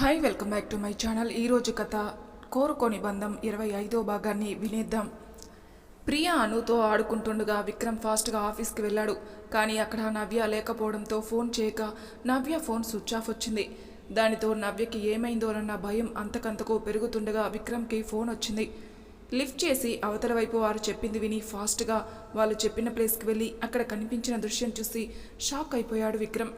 Hi welcome back to my channel ఈరోజు కథ కోరుకోని బంధం ఇరవై ఐదో భాగాన్ని వినేద్దాం. ప్రియా అనుతో ఆడుకుంటుండగా విక్రమ్ ఫాస్ట్గా ఆఫీస్కి వెళ్ళాడు. కానీ అక్కడ నవ్య లేకపోవడంతో ఫోన్ చేయక నవ్య ఫోన్ స్విచ్ ఆఫ్ వచ్చింది. దానితో నవ్యకి ఏమైందోనన్న భయం అంతకంతకు పెరుగుతుండగా విక్రమ్కి ఫోన్ వచ్చింది. లిఫ్ట్ చేసి అవతల వైపు వారు చెప్పింది విని ఫాస్ట్గా వాళ్ళు చెప్పిన ప్లేస్కి వెళ్ళి అక్కడ కనిపించిన దృశ్యం చూసి షాక్ అయిపోయాడు విక్రమ్.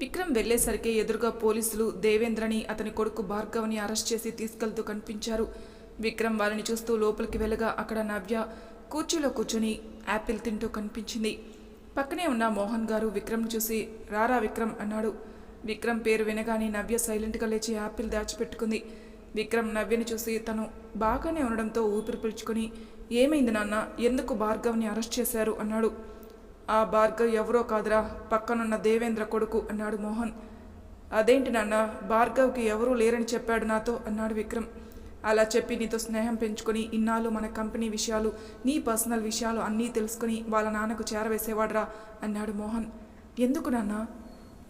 విక్రమ్ వెళ్ళేసరికి ఎదురుగా పోలీసులు దేవేంద్రని అతని కొడుకు భార్గవ్ని అరెస్ట్ చేసి తీసుకెళ్తూ కనిపించారు. విక్రమ్ వాళ్ళని చూస్తూ లోపలికి వెళ్ళగా అక్కడ నవ్య కూర్చీలో కూర్చొని యాపిల్ తింటూ కనిపించింది. పక్కనే ఉన్న మోహన్ గారు విక్రమ్ చూసి రారా విక్రమ్ అన్నాడు. విక్రమ్ పేరు వినగానే నవ్య సైలెంట్గా లేచి యాపిల్ దాచిపెట్టుకుంది. విక్రమ్ నవ్యని చూసి తను బాగానే ఉండడంతో ఊపిరి పీల్చుకొని ఏమైంది నాన్న? ఎందుకు భార్గవ్ని అరెస్ట్ చేశారు? అన్నాడు. ఆ భార్గవ్ ఎవరో కాదురా పక్కనున్న దేవేంద్ర కొడుకు అన్నాడు మోహన్. అదేంటి నాన్న భార్గవ్కి ఎవరూ లేరని చెప్పాడు నాతో అన్నాడు విక్రమ్. అలా చెప్పి నీతో స్నేహం పెంచుకొని ఇన్నాళ్ళు మన కంపెనీ విషయాలు నీ పర్సనల్ విషయాలు అన్నీ తెలుసుకుని వాళ్ళ నాన్నకు చేరవేసేవాడ్రా అన్నాడు మోహన్. ఎందుకు నాన్న?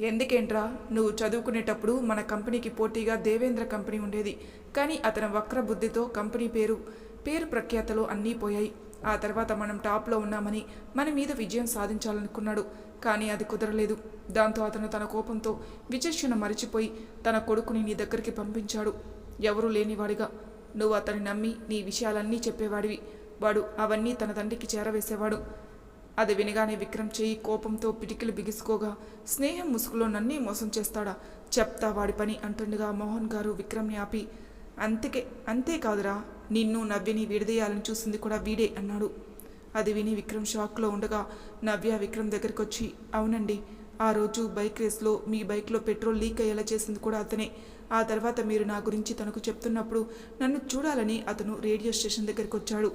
ఎందుకేంట్రా? నువ్వు చదువుకునేటప్పుడు మన కంపెనీకి పోటీగా దేవేంద్ర కంపెనీ ఉండేది కానీ అతని వక్ర బుద్ధితో కంపెనీ పేరు పేరు ప్రఖ్యాతలు అన్నీ పోయాయి. ఆ తర్వాత మనం టాప్లో ఉన్నామని మన మీద విజయం సాధించాలనుకున్నాడు. కానీ అది కుదరలేదు. దాంతో అతను తన కోపంతో విచక్షణ మరిచిపోయి తన కొడుకుని నీ దగ్గరికి పంపించాడు. ఎవరూ లేనివాడిగా. నువ్వు అతన్ని నమ్మి నీ విషయాలన్నీ చెప్పేవాడివి. వాడు అవన్నీ తన తండ్రికి చేరవేసేవాడు. అది వినగానే విక్రమ్ చేయి కోపంతో పిటికిలు బిగుసుకోగా స్నేహం ముసుగులో నన్నే మోసం చేస్తాడా? చెప్తా వాడి పని అంటుండగా మోహన్ గారు విక్రమ్ని ఆపి అంతకే అంతేకాదురా నిన్ను నవ్యని విడదీయాలని చూసింది కూడా వీడే అన్నాడు. అది విని విక్రమ్ షాక్లో ఉండగా నవ్య విక్రమ్ దగ్గరికి వచ్చి అవునండి ఆ రోజు బైక్ రేస్లో మీ బైక్లో పెట్రోల్ లీక్ అయ్యేలా చేసింది కూడా అతనే. ఆ తర్వాత మీరు నా గురించి తనకు చెప్తున్నప్పుడు నన్ను చూడాలని అతను రేడియో స్టేషన్ దగ్గరికి వచ్చాడు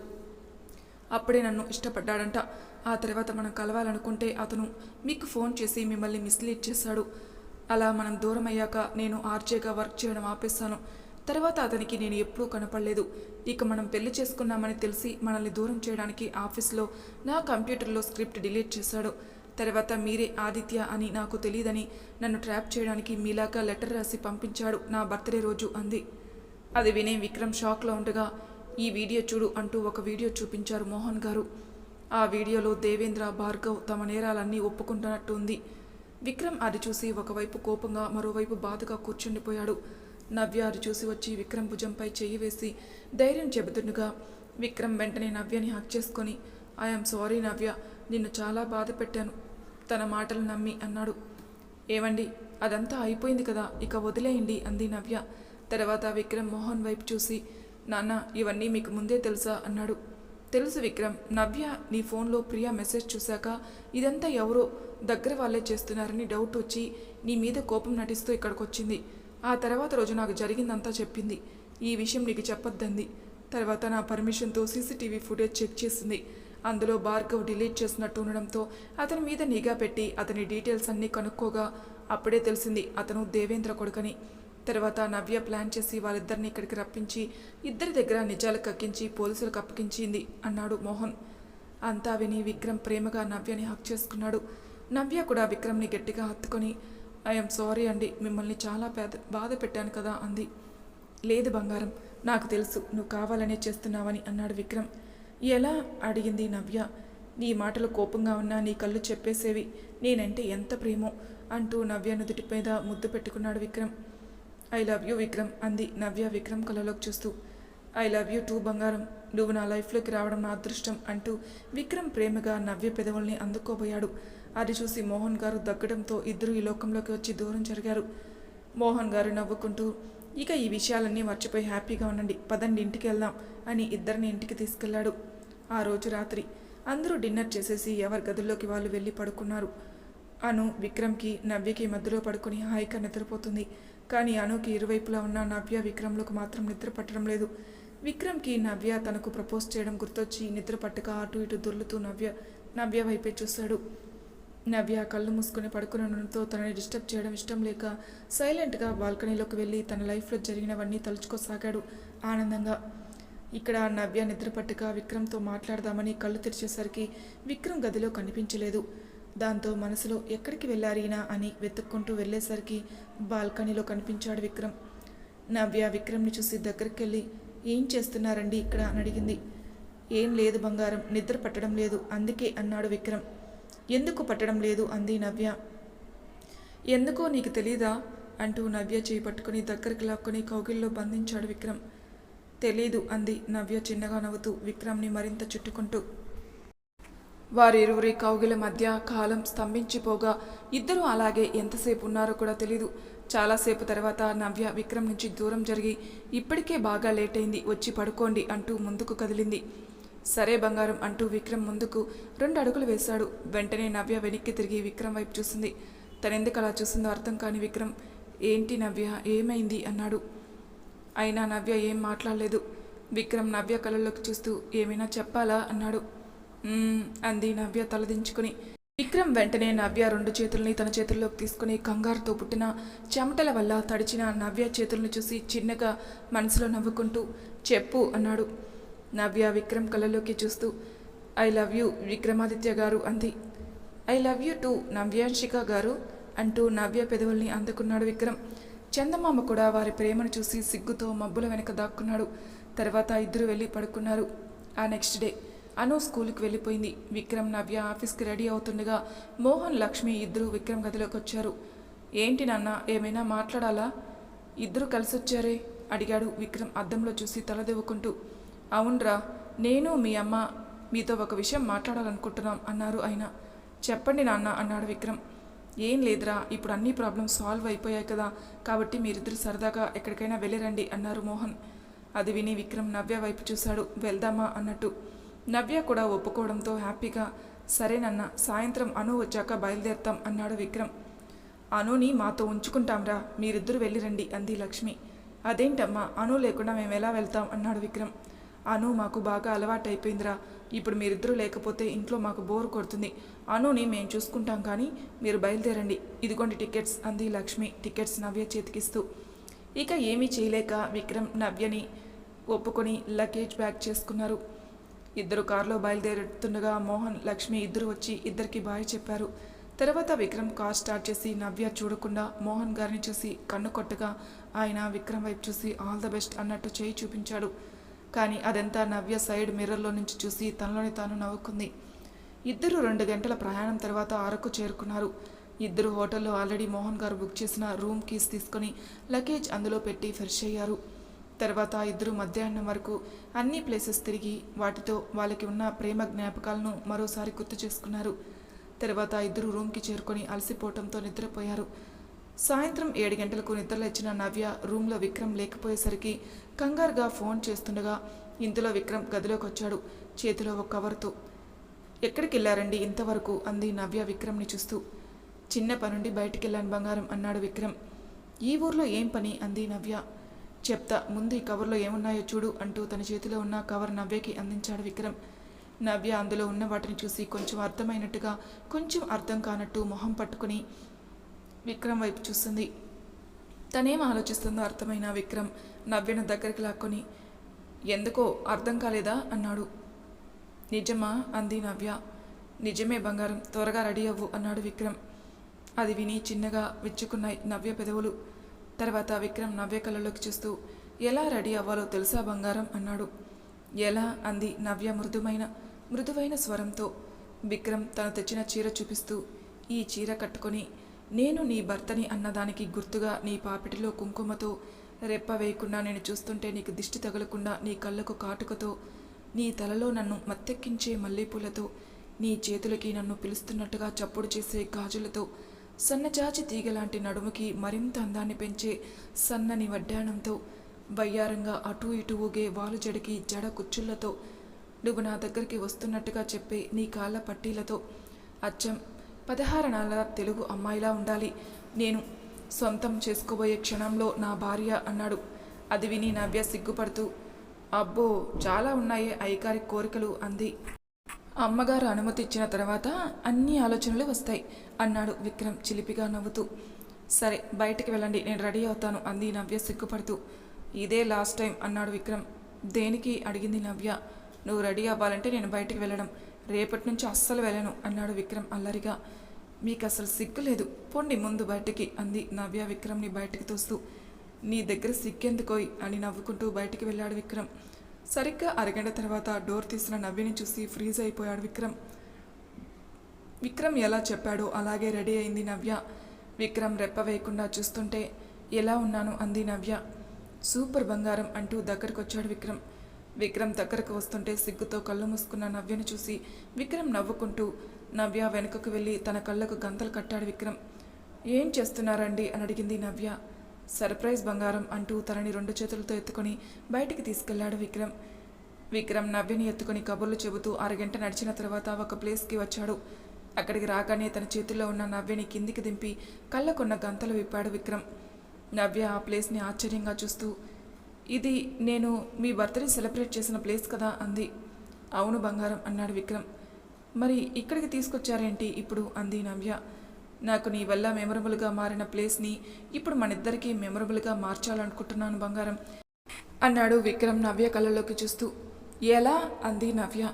అప్పుడే నన్ను ఇష్టపడ్డాడంట. ఆ తర్వాత మనం కలవాలనుకుంటే అతను మీకు ఫోన్ చేసి మిమ్మల్ని మిస్లీడ్ చేశాడు. అలా మనం దూరం అయ్యాక నేను ఆర్జేగా వర్క్ చేయడం ఆపేస్తాను తర్వాత అతనికి నేను ఎప్పుడూ కనపడలేదు. ఇక మనం పెళ్ళి చేసుకున్నామని తెలిసి మనల్ని దూరం చేయడానికి ఆఫీస్లో నా కంప్యూటర్లో స్క్రిప్ట్ డిలీట్ చేశాడు. తర్వాత మీరే ఆదిత్య అని నాకు తెలియదని నన్ను ట్రాప్ చేయడానికి మీలాగా లెటర్ రాసి పంపించాడు నా బర్త్డే రోజు అంది. అది వినే విక్రమ్ షాక్లో ఉండగా ఈ వీడియో చూడు అంటూ ఒక వీడియో చూపించారు మోహన్ గారు. ఆ వీడియోలో దేవేంద్ర భార్గవ్ తమ నేరాలన్నీ ఒప్పుకుంటున్నట్టు ఉంది. విక్రమ్ అది చూసి ఒకవైపు కోపంగా మరోవైపు బాధగా కూర్చుండిపోయాడు. నవ్య అది చూసి వచ్చి విక్రమ్ భుజంపై చెయ్యి వేసి ధైర్యం చెబుతుండగా విక్రమ్ వెంటనే నవ్యని హక్ చేసుకొని ఐఎమ్ సారీ నవ్య. నిన్ను చాలా బాధ పెట్టాను. తన మాటలు నమ్మి అన్నాడు. ఏవండి? అదంతా అయిపోయింది కదా. ఇక వదిలేయండి అంది నవ్య. తర్వాత విక్రమ్ మోహన్ వైపు చూసి నాన్న ఇవన్నీ మీకు ముందే తెలుసా? అన్నాడు. తెలుసు విక్రమ్. నవ్య నీ ఫోన్లో ప్రియా మెసేజ్ చూశాక ఇదంతా ఎవరో దగ్గర వాళ్ళే చేస్తున్నారని డౌట్ వచ్చి నీ మీద కోపం నటిస్తూ ఇక్కడికి వచ్చింది ఆ తర్వాత రోజు నాకు జరిగిందంతా చెప్పింది. ఈ విషయం నీకు చెప్పొద్దంది. తర్వాత నా పర్మిషన్తో సీసీటీవీ ఫుటేజ్ చెక్ చేసింది. అందులో భార్గవ్ డిలీట్ చేసినట్టు ఉండడంతో అతని మీద నిఘా పెట్టి అతని డీటెయిల్స్ అన్నీ కనుక్కోగా అప్పుడే తెలిసింది అతను దేవేంద్ర కొడుకని. తర్వాత నవ్య ప్లాన్ చేసి వాళ్ళిద్దరిని ఇక్కడికి రప్పించి ఇద్దరి దగ్గర నిజాలు కక్కించి పోలీసులకు అప్పగించింది అన్నాడు మోహన్. అంతా విని విక్రమ్ ప్రేమగా నవ్యని హక్ చేసుకున్నాడు. నవ్య కూడా విక్రమ్ని గట్టిగా హత్తుకొని ఐఎమ్ సారీ అండి మిమ్మల్ని చాలా పేద బాధ పెట్టాను కదా అంది. లేదు బంగారం నాకు తెలుసు నువ్వు కావాలనే చేస్తున్నావని అన్నాడు విక్రమ్. ఎలా? అడిగింది నవ్య. నీ మాటలు కోపంగా ఉన్నా నీ కళ్ళు చెప్పేసేవి నేనంటే ఎంత ప్రేమో అంటూ నవ్య నుదుటి మీద ముద్దు పెట్టుకున్నాడు Vikram. I love you Vikram అంది నవ్య విక్రమ్ కళ్ళలోకి చూస్తూ. ఐ లవ్ యూ టూ బంగారం. నువ్వు నా లైఫ్లోకి రావడం నా అదృష్టం అంటూ విక్రమ్ ప్రేమగా నవ్య పెదవుల్ని అందుకోబోయాడు. అది చూసి మోహన్ గారు దగ్గడంతో ఇద్దరు ఈ లోకంలోకి వచ్చి దూరం జరిగారు. మోహన్ గారు నవ్వుకుంటూ ఇక ఈ విషయాలన్నీ మర్చిపోయి హ్యాపీగా ఉండండి పదండి ఇంటికి వెళ్దాం అని ఇద్దరిని ఇంటికి తీసుకెళ్ళాడు. ఆ రోజు రాత్రి అందరూ డిన్నర్ చేసేసి ఎవరి గదుల్లోకి వాళ్ళు వెళ్ళి పడుకున్నారు. అను విక్రమ్కి నవ్యకి మధ్యలో పడుకుని హాయిగా నిద్రపోతుంది. కానీ అనుకి ఇరువైపులా ఉన్న నవ్య విక్రమ్లకు మాత్రం నిద్ర పట్టడం లేదు. విక్రమ్కి నవ్య తనకు ప్రపోజ్ చేయడం గుర్తొచ్చి నిద్ర పట్టక అటు ఇటు దొర్లుతూ నవ్య నవ్య వైపే చూశాడు నవ్య కళ్ళు మూసుకుని పడుకునడంతో ఉండడంతో తనని డిస్టర్బ్ చేయడం ఇష్టం లేక సైలెంట్గా బాల్కనీలోకి వెళ్ళి తన లైఫ్లో జరిగినవన్నీ తలుచుకోసాగాడు ఆనందంగా. ఇక్కడ నవ్య నిద్రపట్టుక విక్రమ్తో మాట్లాడదామని కళ్ళు తెరిచేసరికి విక్రమ్ గదిలో కనిపించలేదు. దాంతో మనసులో ఎక్కడికి వెళ్ళారీనా అని వెతుక్కుంటూ వెళ్ళేసరికి బాల్కనీలో కనిపించాడు విక్రమ్. నవ్య విక్రమ్ని చూసి దగ్గరికి వెళ్ళి ఏం చేస్తున్నారండి ఇక్కడ? అని అడిగింది. ఏం లేదు బంగారం నిద్ర పట్టడం లేదు అందుకే అన్నాడు విక్రమ్. ఎందుకు పట్టడం లేదు? అంది నవ్య. ఎందుకో నీకు తెలీదా? అంటూ నవ్య చేయి పట్టుకుని దగ్గరికి లాక్కుని కౌగిల్లో బంధించాడు విక్రమ్. తెలీదు అంది నవ్య చిన్నగా నవ్వుతూ విక్రమ్ని మరింత చుట్టుకుంటూ. వారిరువురి కౌగిల మధ్య కాలం స్తంభించిపోగా ఇద్దరూ అలాగే ఎంతసేపు ఉన్నారో కూడా తెలీదు. చాలాసేపు తర్వాత నవ్య విక్రమ్ నుంచి దూరం జరిగి ఇప్పటికే బాగా లేట్ అయింది వచ్చి పడుకోండి అంటూ ముందుకు కదిలింది. సరే బంగారం అంటూ విక్రమ్ ముందుకు రెండు అడుగులు వేశాడు. వెంటనే నవ్య వెనక్కి తిరిగి విక్రమ్ వైపు చూసింది. తనెందుకు అలా చూసిందో అర్థం కాని విక్రమ్ ఏంటి నవ్య? ఏమైంది? అన్నాడు. అయినా నవ్య ఏం మాట్లాడలేదు. విక్రమ్ నవ్య కళ్ళలోకి చూస్తూ ఏమైనా చెప్పాలా? అన్నాడు. అంది నవ్య తలదించుకుని. విక్రమ్ వెంటనే నవ్య రెండు చేతుల్ని తన చేతుల్లోకి తీసుకుని కంగారుతో పుట్టిన చెమటల వల్ల తడిచిన నవ్య చేతులను చూసి చిన్నగా మనసులో నవ్వుకుంటూ చెప్పు అన్నాడు. నవ్య విక్రమ్ కళ్ళలోకి చూస్తూ ఐ లవ్ యూ విక్రమాదిత్య గారు అంది. I love you too Navyanshika garu అంటూ నవ్య పెదవుల్ని అందుకున్నాడు విక్రమ్. చందమామ కూడా వారి ప్రేమను చూసి సిగ్గుతో మబ్బుల వెనక దాక్కున్నాడు. తర్వాత ఇద్దరు వెళ్ళి పడుకున్నారు. ఆ నెక్స్ట్ డే అను స్కూల్కి వెళ్ళిపోయింది. విక్రమ్ నవ్య ఆఫీస్కి రెడీ అవుతుండగా మోహన్ లక్ష్మి ఇద్దరు విక్రమ్ గదిలోకి వచ్చారు. ఏంటి నాన్న ఏమైనా మాట్లాడాలా? ఇద్దరు కలిసొచ్చారే అడిగాడు విక్రమ్ అద్దంలో చూసి తలదెవ్వుకుంటూ అవునరా నేను మీ అమ్మ మీతో ఒక విషయం మాట్లాడాలనుకుంటున్నాం అన్నారు ఆయన. చెప్పండి నాన్న అన్నాడు విక్రమ్. ఏం లేదురా ఇప్పుడు అన్ని ప్రాబ్లమ్స్ సాల్వ్ అయిపోయాయి కదా కాబట్టి మీరిద్దరు సరదాగా ఎక్కడికైనా వెళ్ళిరండి అన్నారు మోహన్. అది విని విక్రమ్ నవ్య వైపు చూశాడు. వెళ్దామా అన్నట్టు. నవ్య కూడా ఒప్పుకోవడంతో హ్యాపీగా సరేనన్న సాయంత్రం అను వచ్చాక బయలుదేరుతాం అన్నాడు విక్రమ్. అనుని మాతో ఉంచుకుంటాంరా మీరిద్దరు వెళ్ళిరండి అంది లక్ష్మి. అదేంటమ్మా అను లేకుండా మేము ఎలా వెళ్తాం అన్నాడు విక్రమ్. అను మాకు బాగా అలవాటైపోయిందిరా. ఇప్పుడు మీరిద్దరూ లేకపోతే ఇంట్లో మాకు బోర్ కొడుతుంది. అనుని మేము చూసుకుంటాం కానీ మీరు బయలుదేరండి. ఇదిగోండి టికెట్స్ అంది లక్ష్మి. టికెట్స్ నవ్య చేతికిస్తూ. ఇక ఏమీ చేయలేక విక్రమ్ నవ్యని ఒప్పుకొని లగేజ్ బ్యాగ్ చేసుకున్నారు. ఇద్దరు కారులో బయలుదేరుతుండగా మోహన్ లక్ష్మి ఇద్దరు వచ్చి ఇద్దరికి బాయ్ చెప్పారు. తర్వాత విక్రమ్ కార్ స్టార్ట్ చేసి నవ్య చూడకుండా మోహన్ గారిని చూసి కన్ను కొట్టగా ఆయన విక్రమ్ వైపు చూసి ఆల్ ద బెస్ట్ అన్నట్టు చేయి చూపించాడు. కానీ అదంతా నవ్య సైడ్ మిర్రర్లో నుంచి చూసి తనలోని తాను నవ్వుకుంది. ఇద్దరు రెండు గంటల ప్రయాణం తర్వాత అరకు చేరుకున్నారు. ఇద్దరు హోటల్లో ఆల్రెడీ మోహన్ గారు బుక్ చేసిన రూమ్ కీస్ తీసుకొని లగేజ్ అందులో పెట్టి ఫ్రెష్ అయ్యారు. తర్వాత ఇద్దరు మధ్యాహ్నం వరకు అన్ని ప్లేసెస్ తిరిగి వాటితో వాళ్ళకి ఉన్న ప్రేమ జ్ఞాపకాలను మరోసారి గుర్తు చేసుకున్నారు. తర్వాత ఇద్దరు రూమ్కి చేరుకొని అలసిపోవటంతో నిద్రపోయారు. సాయంత్రం ఏడు గంటలకు నిద్రలేచిన నవ్య రూమ్లో విక్రమ్ లేకపోయేసరికి కంగారుగా ఫోన్ చేస్తుండగా ఇంతలో విక్రమ్ గదిలోకి వచ్చాడు చేతిలో ఒక కవర్తో. ఎక్కడికి వెళ్ళారండి ఇంతవరకు? అంది నవ్య విక్రమ్ని చూస్తూ. చిన్న పనుండి బయటికి వెళ్ళాను బంగారం అన్నాడు విక్రమ్. ఈ ఊర్లో ఏం పని? అంది నవ్య. చెప్తా ముందు ఈ కవర్లో ఏమున్నాయో చూడు అంటూ తన చేతిలో ఉన్న కవర్ నవ్యకి అందించాడు విక్రమ్. నవ్య అందులో ఉన్న వాటిని చూసి కొంచెం అర్థమైనట్టుగా కొంచెం అర్థం కానట్టు మొహం పట్టుకుని విక్రమ్ వైపు చూస్తుంది తనేం ఆలోచిస్తుందో అర్థమైన విక్రమ్ నవ్యను దగ్గరికి లాక్కొని ఎందుకో అర్థం కాలేదా? అన్నాడు. నిజమా? అంది నవ్య. నిజమే బంగారం త్వరగా రెడీ అవ్వు అన్నాడు విక్రమ్. అది విని చిన్నగా విచ్చుకున్నాయి నవ్య పెదవులు. తర్వాత విక్రమ్ నవ్య కళ్ళలోకి చూస్తూ ఎలా రెడీ అవ్వాలో తెలుసా బంగారం? అన్నాడు. ఎలా? అంది నవ్య మృదుమైన మృదువైన స్వరంతో. విక్రమ్ తను తెచ్చిన చీర చూపిస్తూ ఈ చీర కట్టుకొని నేను నీ భర్తని అన్నదానికి గుర్తుగా నీ పాపిటిలో కుంకుమతో రెప్ప వేయకుండా నేను చూస్తుంటే నీకు దిష్టి తగలకుండా నీ కళ్ళకు కాటుకతో నీ తలలో నన్ను మత్తెక్కించే మల్లెపూలతో నీ చేతులకి నన్ను పిలుస్తున్నట్టుగా చప్పుడు చేసే గాజులతో సన్నజాజి తీగలాంటి నడుముకి మరింత అందాన్ని పెంచే సన్నని వడ్డాణంతో వయ్యారంగా అటూ ఇటు ఊగే వాలు జడికి జడ కుచ్చుళ్ళతో నువ్వు నా దగ్గరికి వస్తున్నట్టుగా చెప్పే నీ కాళ్ళ పట్టీలతో అచ్చం పదహారణాల తెలుగు అమ్మాయిలా ఉండాలి. నేను సొంతం చేసుకోబోయే క్షణంలో నా భార్య అన్నాడు. అది విని నవ్య సిగ్గుపడుతూ అబ్బో చాలా ఉన్నాయే ఐకారి కోరికలు అంది. అమ్మగారు అనుమతి ఇచ్చిన తర్వాత అన్ని ఆలోచనలు వస్తాయి అన్నాడు విక్రమ్ చిలిపిగా నవ్వుతూ. సరే బయటికి వెళ్ళండి నేను రెడీ అవుతాను అంది నవ్య సిగ్గుపడుతూ. ఇదే లాస్ట్ టైం అన్నాడు విక్రమ్. దేనికి అడిగింది నవ్య. నువ్వు రెడీ అవ్వాలంటే నేను బయటికి వెళ్ళడం. రేపటి నుంచి అస్సలు వెళ్ళను అన్నాడు విక్రమ్ అల్లరిగా. మీకు అసలు సిగ్గు లేదు పొండి ముందు బయటికి అంది నవ్య విక్రమ్ని బయటికి తోస్తూ. నీ దగ్గర సిగ్గెందుకోయ్ అని నవ్వుకుంటూ బయటికి వెళ్ళాడు విక్రమ్. సరిగ్గా అరగంట తర్వాత డోర్ తీసిన నవ్యని చూసి ఫ్రీజ్ అయిపోయాడు విక్రమ్. విక్రమ్ ఎలా చెప్పాడో అలాగే రెడీ అయింది నవ్య. విక్రమ్ రెప్ప వేయకుండా చూస్తుంటే ఎలా ఉన్నాను? అంది నవ్య. సూపర్ బంగారం అంటూ దగ్గరకు వచ్చాడు విక్రమ్. విక్రమ్ దగ్గరకు వస్తుంటే సిగ్గుతో కళ్ళు మూసుకున్న నవ్యను చూసి విక్రమ్ నవ్వుకుంటూ నవ్య వెనుకకు వెళ్ళి తన కళ్ళకు గంతలు కట్టాడు విక్రమ్. ఏం చేస్తున్నారండి? అని అడిగింది నవ్య. సర్ప్రైజ్ బంగారం అంటూ తనని రెండు చేతులతో ఎత్తుకొని బయటికి తీసుకెళ్ళాడు విక్రమ్. విక్రమ్ నవ్యని ఎత్తుకొని కబుర్లు చెబుతూ అరగంట నడిచిన తర్వాత ఒక ప్లేస్కి వచ్చాడు. అక్కడికి రాగానే తన చేతిలో ఉన్న నవ్యని కిందికి దింపి కళ్ళకున్న గంతలు విప్పాడు విక్రమ్. నవ్య ఆ ప్లేస్ని ఆశ్చర్యంగా చూస్తూ ఇది నేను మీ బర్త్డే సెలబ్రేట్ చేసిన ప్లేస్ కదా అంది. అవును బంగారం అన్నాడు విక్రమ్. మరి ఇక్కడికి తీసుకొచ్చారేంటి ఇప్పుడు అంది నవ్య. నాకు నీ వల్ల మెమరబుల్గా మారిన ప్లేస్ని ఇప్పుడు మనిద్దరికీ మెమరబుల్గా మార్చాలనుకుంటున్నాను బంగారం అన్నాడు విక్రమ్ నవ్య కళ్ళలోకి చూస్తూ. ఎలా? అంది నవ్య.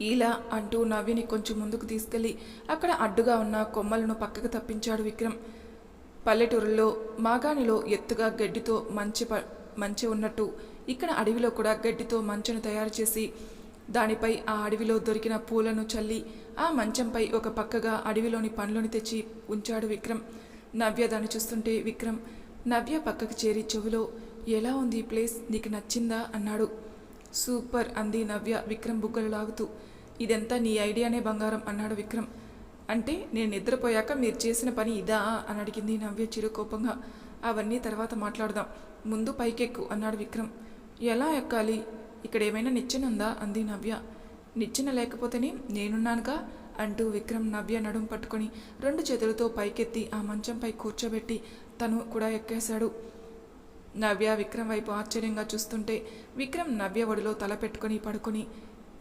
ఇలా అంటూ నవ్యని కొంచెం ముందుకు తీసుకెళ్ళి అక్కడ అడ్డుగా ఉన్న కొమ్మలను పక్కకు తప్పించాడు విక్రమ్. పల్లెటూరులో మాగాణిలో ఎత్తుగా గడ్డితో మంచి ప మంచి ఉన్నట్టు ఇక్కడ అడవిలో కూడా గడ్డితో మంచును తయారు చేసి దానిపై ఆ అడవిలో దొరికిన పూలను చల్లి ఆ మంచంపై ఒక పక్కగా అడవిలోని పండ్లను తెచ్చి ఉంచాడు విక్రమ్. నవ్య దాన్ని చూస్తుంటే విక్రమ్ నవ్య పక్కకు చేరి చెవిలో ఎలా ఉంది ఈ ప్లేస్? నీకు నచ్చిందా? అన్నాడు. సూపర్ అంది నవ్య విక్రమ్ బుగ్గలు లాగుతూ. ఇదంతా నీ ఐడియానే బంగారం అన్నాడు విక్రమ్. అంటే నేను నిద్రపోయాక మీరు చేసిన పని ఇదా? అని అడిగింది నవ్య చిరుకోపంగా అవన్నీ తర్వాత మాట్లాడదాం. ముందు పైకెక్కు అన్నాడు విక్రమ్. ఎలా ఎక్కాలి? ఇక్కడ ఏమైనా నిచ్చెన ఉందా అంది నవ్య. నిచ్చెన లేకపోతేనే నేనున్నానుగా? అంటూ విక్రమ్ నవ్య నడుం పట్టుకొని రెండు చేతులతో పైకెత్తి ఆ మంచంపై కూర్చోబెట్టి తను కూడా ఎక్కేశాడు. నవ్య విక్రమ్ వైపు ఆశ్చర్యంగా చూస్తుంటే విక్రమ్ నవ్య ఒడిలో తల పెట్టుకొని పడుకొని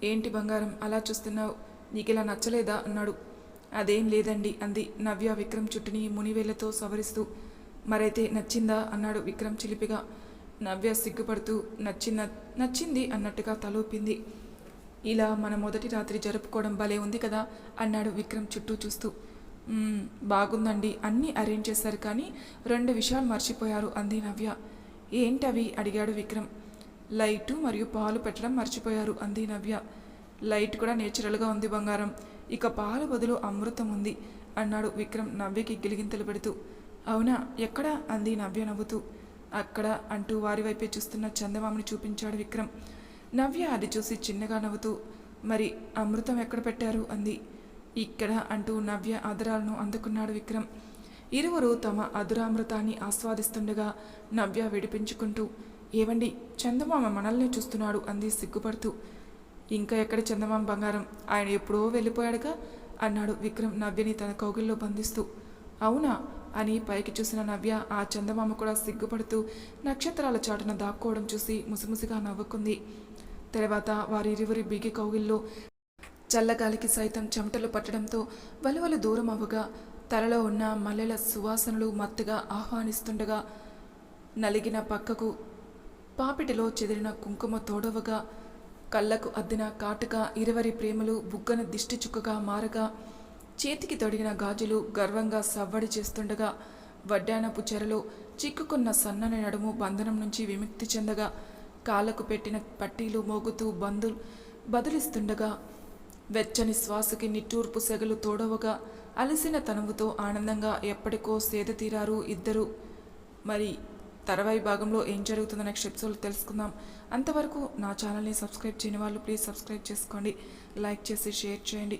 ఏంటి బంగారం అలా చూస్తున్నావు? నీకు ఇలా నచ్చలేదా? అన్నాడు. అదేం లేదండి అంది నవ్య విక్రమ్ చుట్టుని మునివేళ్ళతో సవరిస్తూ. మరైతే నచ్చిందా అన్నాడు విక్రమ్ చిలిపిగా. నవ్య సిగ్గుపడుతూ నచ్చిన నచ్చింది అన్నట్టుగా తలూపింది. ఇలా మన మొదటి రాత్రి జరుపుకోవడం భలే ఉంది కదా అన్నాడు విక్రమ్ చుట్టూ చూస్తూ. బాగుందండి అన్నీ అరేంజ్ చేశారు కానీ రెండు విషయాలు మర్చిపోయారు అంది నవ్య. ఏంటవి అడిగాడు విక్రమ్. లైటు మరియు పాలు పెట్టడం మర్చిపోయారు అంది నవ్య. లైట్ కూడా నేచురల్గా ఉంది బంగారం. ఇక పాలు బదులు అమృతం ఉంది అన్నాడు విక్రమ్ నవ్యకి గిలిగింతలు పెడుతూ. అవునా? ఎక్కడ? అంది నవ్య నవ్వుతూ. అక్కడ అంటూ వారి వైపే చూస్తున్న చందమామని చూపించాడు విక్రమ్. నవ్య అది చూసి చిన్నగా నవ్వుతూ మరి అమృతం ఎక్కడ పెట్టారు? అంది. ఇక్కడ అంటూ నవ్య అదరాలను అందుకున్నాడు విక్రమ్. ఇరువురు తమ అదురామృతాన్ని ఆస్వాదిస్తుండగా నవ్య విడిపించుకుంటూ ఏవండి? చందమామ మనల్ని చూస్తున్నాడు అంది సిగ్గుపడుతూ. ఇంకా ఎక్కడ చందమామ బంగారం? ఆయన ఎప్పుడో వెళ్ళిపోయాడుగా? అన్నాడు విక్రమ్ నవ్యని తన కౌగిల్లో బంధిస్తూ. అవునా? అని పైకి చూసిన నవ్య ఆ చందమామ కూడా సిగ్గుపడుతూ నక్షత్రాల చాటున దాక్కోవడం చూసి ముసిముసిగా నవ్వుకుంది. తర్వాత వారిరువురి బిగి కౌగిల్లో చల్లగాలికి సైతం చెమటలు పట్టడంతో వలువలు దూరం అవ్వగా తలలో ఉన్న మల్లెల సువాసనలు మత్తుగా ఆహ్వానిస్తుండగా నలిగిన పక్కకు పాపిటిలో చెదిరిన కుంకుమ తోడవగా కళ్ళకు అద్దిన కాటుగా ఇరువరి ప్రేమలు బుగ్గన దిష్టి చుక్కగా మారగా చేతికి తొడిగిన గాజులు గర్వంగా సవ్వడి చేస్తుండగా వడ్డానపు చెరలో చిక్కుకున్న సన్నని నడుము బంధనం నుంచి విముక్తి చెందగా కాళ్ళకు పెట్టిన పట్టీలు మోగుతూ బంధు బదులిస్తుండగా వెచ్చని శ్వాసకి నిట్టూర్పు సెగలు తోడవగా అలసిన తనువుతో ఆనందంగా ఎప్పటికో సేద తీరారు ఇద్దరు. మరి తర్వాయి భాగంలో ఏం జరుగుతుందో నెక్స్ట్ ఎపిసోడ్ తెలుసుకుందాం. అంతవరకు నా ఛానల్ని సబ్స్క్రైబ్ చేయని వాళ్ళు ప్లీజ్ సబ్స్క్రైబ్ చేసుకోండి. లైక్ చేసి షేర్ చేయండి.